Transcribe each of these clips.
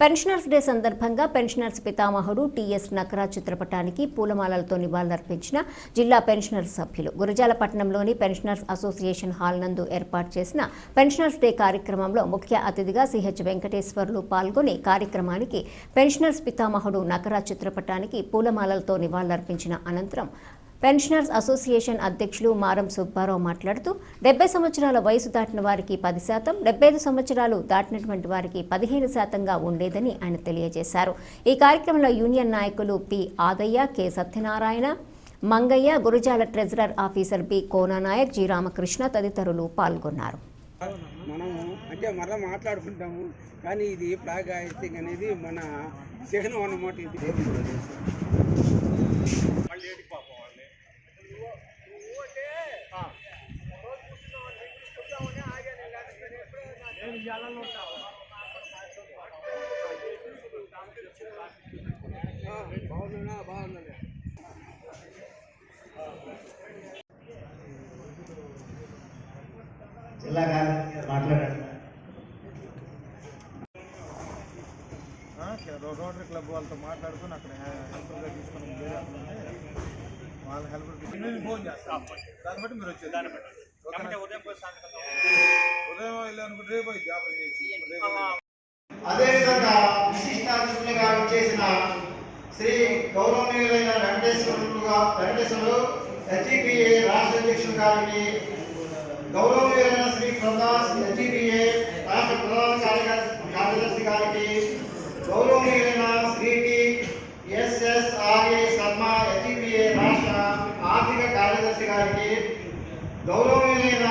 Pensioners day సందర్భంగా pensioners పితామహుడు TS Nakara చిత్రపటానికి పూలమాలలతో నివాళులర్పించిన జిల్లా పెన్షనర్స్ సభ్యులు. గురజాలపట్నంలోని పెన్షనర్స్ అసోసియేషన్ హాల్ నందు ఏర్పాటు చేసిన పెన్షనర్స్ డే కార్యక్రమంలో ముఖ్య అతిథిగా సిహెచ్ వెంకటేశ్వర్లు పాల్గొని కార్యక్రమానికి పెన్షనర్స్ పితామహుడు నకరా చిత్రపటానికి పూలమాలలతో నివాళులర్పించిన అనంతరం పెన్షనర్స్ అసోసియేషన్ అధ్యక్షులు మారం సుబ్బారావు మాట్లాడుతూ డెబ్బై సంవత్సరాల వయసు దాటిన వారికి పది శాతం డెబ్బై ఐదు సంవత్సరాలు దాటినటువంటి వారికి పదిహేను శాతంగా ఉండేదని ఆయన తెలియజేశారు. ఈ కార్యక్రమంలో యూనియన్ నాయకులు P. Adayya K. Satyanarayana Mangayya Gurujala treasurer officer B. Konanayak G. Ramakrishna తదితరులు పాల్గొన్నారు. మనము అంటే మరలా మాట్లాడుకుంటాము కానీ ఇది ఫ్లాగ్ అనేది మన చిహ్నం అన్నమాట ఇది. ఆ, బాగున్నా బాగున్నది జిల్లా గారు మాట్లాడండి ఆ, రో- రోటరీ క్లబ్ వాళ్ళతో మాట్లాడుకుని అక్కడ హెల్ప్గా తీసుకుని వేరే అక్కడ ఉంటే వాళ్ళ హెల్ప్ నేను ఫోన్ చేస్తాను దాన్ని బట్టి మీరు వచ్చేది దాన్ని బట్టి ఉదయం ఉదయం వెళ్ళి అనుకుంటే రేపు అయితే వ్యాపారం చేసి రేపు అదేవిధంగా విశిష్ట అతిథులుగా చేసిన శ్రీ గౌరవనీయులైన వెంకటేశ్వరులుగా వెంకటేశ్వరులు హెచ్ఈపిఏ రాష్ట్ర అధ్యక్షులు గారికి గౌరవనీయులైన శ్రీ ప్రకాష్ హెచ్ఈపిఏ రాష్ట్ర ప్రధాన కార్యదర్శి కార్యదర్శి గారికి గౌరవనీయులైన Shri T SSRA Sharma HEPA రాష్ట్ర ఆర్థిక కార్యదర్శి గారికి గౌరవనీయులైన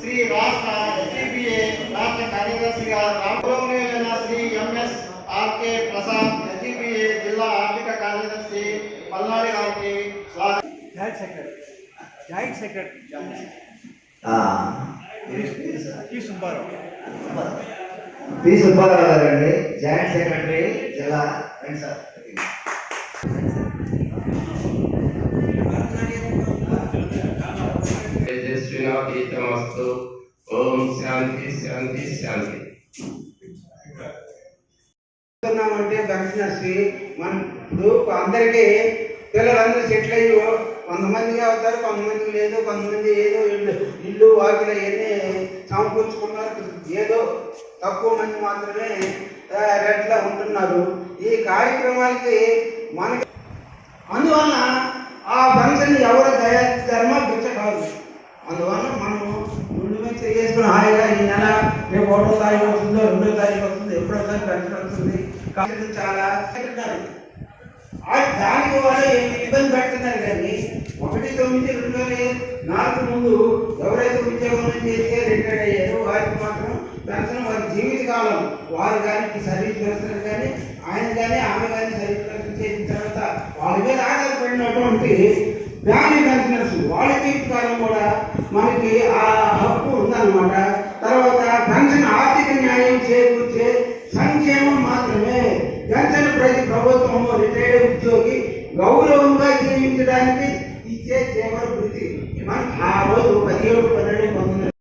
శ్రీ రాష్ట్ర హెచ్డిపిఏ రాష్ట్ర కార్యదర్శి గారు గౌరవనీయులైన Shri MS RK Prasad HDPA జిల్లా ఆర్థిక కార్యదర్శి పల్నాడు గారికి స్వాగతం. Joint secretary joint secretary Subbarao. P Subbarao గారు అండి జాయింట్ సెక్రటరీ జిల్లా సార్. గీతమస్తు ఓం శాంతి శాంతి శాంతి. అంటే దక్షిణశ్రీ మన ఇప్పుడు అందరికీ పిల్లలందరూ సెటిల్ అయ్యి కొంతమందికి అవుతారు కొంతమందికి లేదు కొంతమంది ఏదో ఇల్లు ఇల్లు వాకిలు అవన్నీ సమకూర్చుకున్నారు. ఏదో తక్కువ మంది మాత్రమే ఆ, రెట్లా ఉంటున్నారు. ఈ కార్యక్రమాలకి మనకి అందువల్ల ఆ పెన్షన్ ఎవరు తయారు రేపు ఒకటో తారీఖు వస్తుందో రెండో తారీఖు వస్తుంది ఎప్పుడో తారీఖు పెన్షన్ వస్తుంది. కాబట్టి చాలా ఆ దానికి వాళ్ళు ఇబ్బంది పెడుతున్నారు కానీ ఒకటి తొమ్మిది రెండు వేల నాలుగు ముందు ఎవరైతే ఉద్యోగం చేస్తే రిటైర్డ్ అయ్యారో వారికి మాత్రం పెన్షన్ వారి జీవితకాలం వారు కానీ సర్వీస్ చేస్తున్నారు కానీ ఆయన కానీ ఆమె కానీ సర్వీస్ పెన్షన్ చేసిన తర్వాత వాళ్ళ మీద ఆధారపడినటువంటి ఫ్యామిలీ పెన్షనర్స్ వాళ్ళ జీవితకాలం కూడా మనకి ఆ హక్కు ఉందన్నమాట. మాత్రమే ప్రతి ప్రభుత్వము రిటైర్డ్ ఉద్యోగి గౌరవంగా జీవించడానికి ఇచ్చే చేపల వృత్తి మనం ఆ రోజు పదిహేడు పన్నెండు పంతొమ్మిది